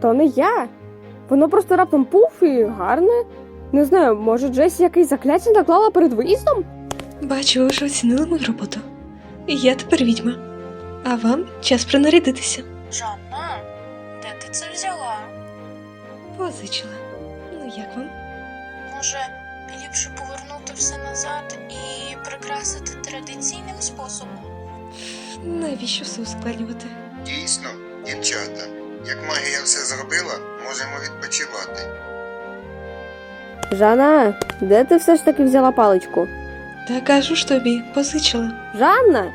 То не я. Воно просто раптом пуф і гарне. Не знаю, може Джесі якесь закляття наклала перед виїздом? Бачу, ви вже оцінили мою роботу. І я тепер відьма. А вам час принарядитися. Жанна, де ти це взяла? Позичила. Ну як вам? Може, ліпше повернути все назад і прикрасити традиційним способом? Навіщо все ускладнювати? Дійсно, дівчата, як магія все зробила, можемо відпочивати. Жанна, де ти все ж таки взяла паличку? Та кажу ж тобі, позичила. Жанна!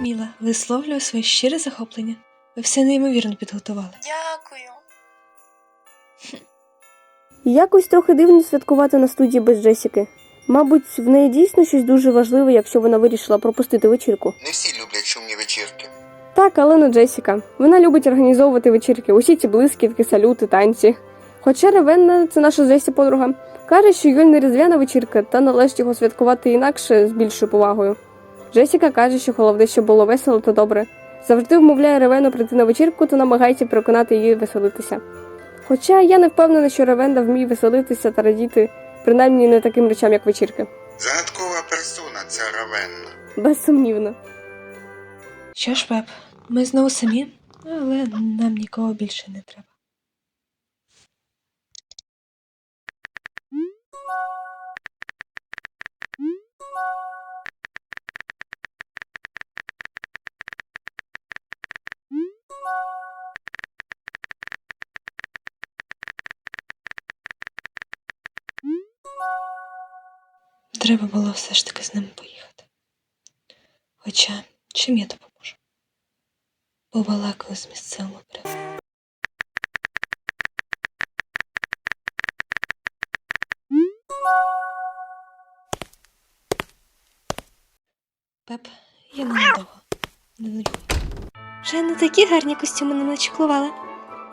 Міла, висловлюю своє щире захоплення. Ви все неймовірно підготували. Дякую. Якось трохи дивно святкувати на студії без Джесіки. Мабуть, в неї дійсно щось дуже важливе, якщо вона вирішила пропустити вечірку. Не всі люблять шумні вечірки. Так, але не Джесіка. Вона любить організовувати вечірки, усі ці блискітки, салюти, танці. Хоча Ревенна, це наша Джесі подруга, каже, що Юль не різдвяна вечірка, та належить його святкувати інакше з більшою повагою. Джесіка каже, що головне, щоб було весело та добре. Завжди вмовляє Ревену прийти на вечірку та намагається переконати її веселитися. Хоча я не впевнена, що Ревенда вміє веселитися та радіти, принаймні не таким речам, як вечірки. Загадкова персона ця Равенна. Безсумнівно. Що ж, Пеп, ми знову самі, але нам нікого більше не треба. Треба було все ж таки з ними поїхати. Хоча чим я допоможу? Побалакаю з місцевими. Пеп, я ненадовго. Не нудьгуй. Вже не такі гарні костюми не начеклувала.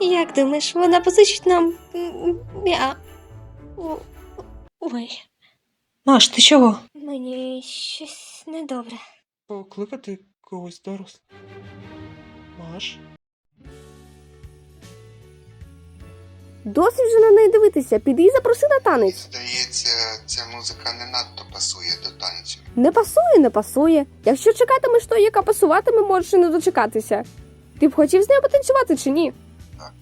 Як думаєш, вона позичить нам. Я. Ой, Маш, ти чого? мені щось недобре. Покликати когось дорослого. Маш? Досить вже на неї дивитися, піди і запроси на танець. Здається, ця музика не надто пасує до танцю. Не пасує, не пасує. Якщо чекатимеш той, яка пасуватиме, можеш і не дочекатися. Ти б хотів з нею потанцювати чи ні? Так.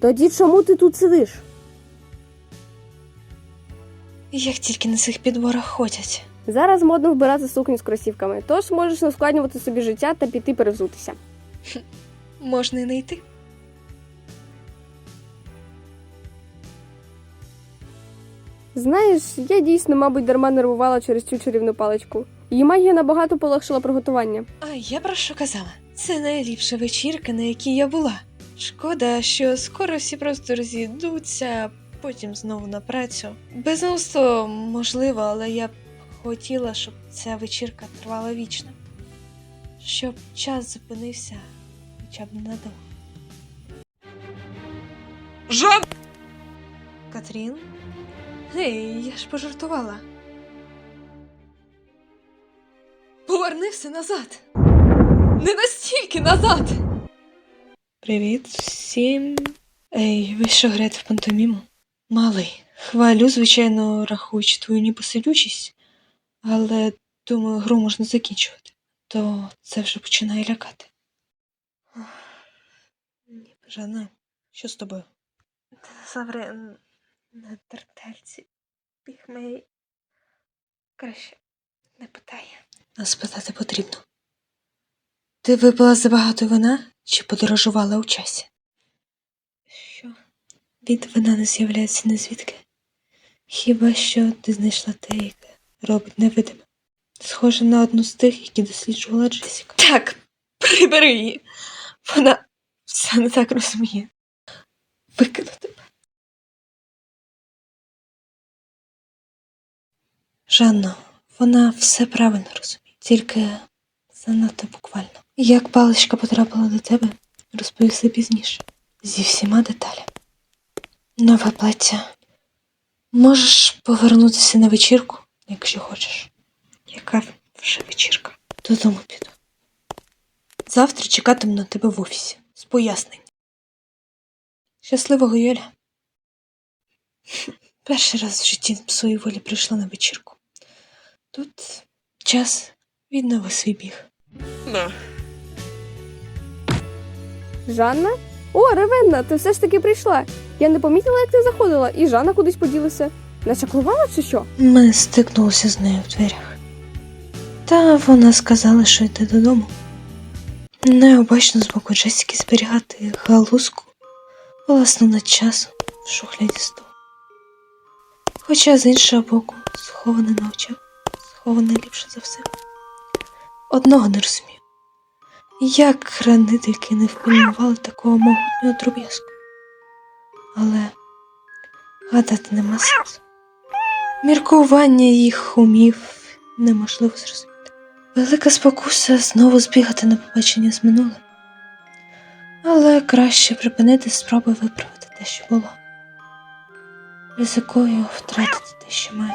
Тоді чому ти тут сидиш? Як тільки на цих підборах ходять. Зараз модно вбирати сукні з кросівками, тож можеш не ускладнювати собі життя та піти перевзутися. Можна і не йти. Знаєш, я дійсно, мабуть, дарма нервувала через цю чарівну паличку. Її магія набагато полегшила приготування. А я про що казала? Це найліпша вечірка, на якій я була. Шкода, що скоро всі просто розійдуться, потім знову на працю. Безумство можливо, але я б хотіла, щоб ця вечірка тривала вічно. Щоб час зупинився хоча б надовго. Жан! Катрін? Гей, я ж пожартувала. Поверни все назад. Не настільки назад. Привіт всім. Ей, ви що граєте в пантоміму? Малий. Хвалю, звичайно, рахуючи твою непосидючість, але думаю, гру можна закінчувати. То це вже починає лякати. Жанна, що з тобою? Завре на тертельці пігмей. Краще не питає. А спитати потрібно. Ти випила забагато вина чи подорожувала у часі? Що? Від вина не з'являється ні звідки. Хіба що ти знайшла те, яке робить невидиме. Схоже на одну з тих, які досліджувала Джесіка. Так, прибери її. Вона все не так розуміє. Викину тебе. Жанно, вона все правильно розуміє, тільки занадто буквально. Як паличка потрапила до тебе, розповісти пізніше. Зі всіма деталями. Нове плаття. Можеш повернутися на вечірку, якщо хочеш. Яка вже вечірка? Додому піду. Завтра чекатиму на тебе в офісі з пояснень. Щасливого Юля. Перший раз в житті своїй волі прийшла на вечірку. Тут час відновив свій біг. На. Жанна? О, Ревенна, ти все ж таки прийшла. Я не помітила, як ти заходила, і Жанна кудись поділася. Начаклувала чи що? Ми стикнулися з нею в дверях. Та вона сказала, що йде додому. Необачно з боку Джесіки зберігати галузку власну над часом в шухляді столу. Хоча з іншого боку, сховане на очах, сховане ліпше за все. Одного не розумію. Як хранительки не впильнували такого могутнього дроб'язку. Але гадати нема сенсу. Міркування їх умів неможливо зрозуміти. Велика спокуса знову збігати на побачення з минулим. Але краще припинити спроби виправити те, що було. Ризикую втратити те, що маю.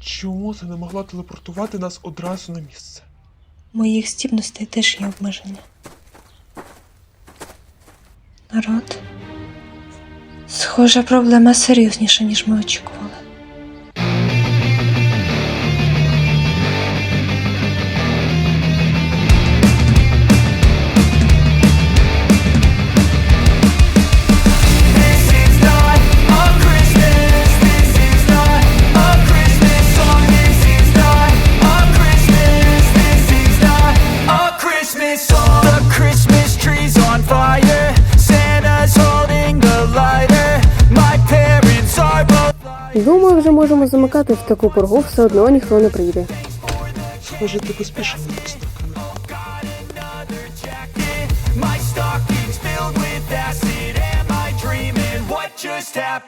Чому ти не могла телепортувати нас одразу на місце? Моїх здібностей теж є обмеження. Народ. Схожа проблема серйозніша, ніж ми очікували. Думаю, вже можемо замикати в таку поргу, все одно ніхто не прийде. Схоже, ти поспішив. just happened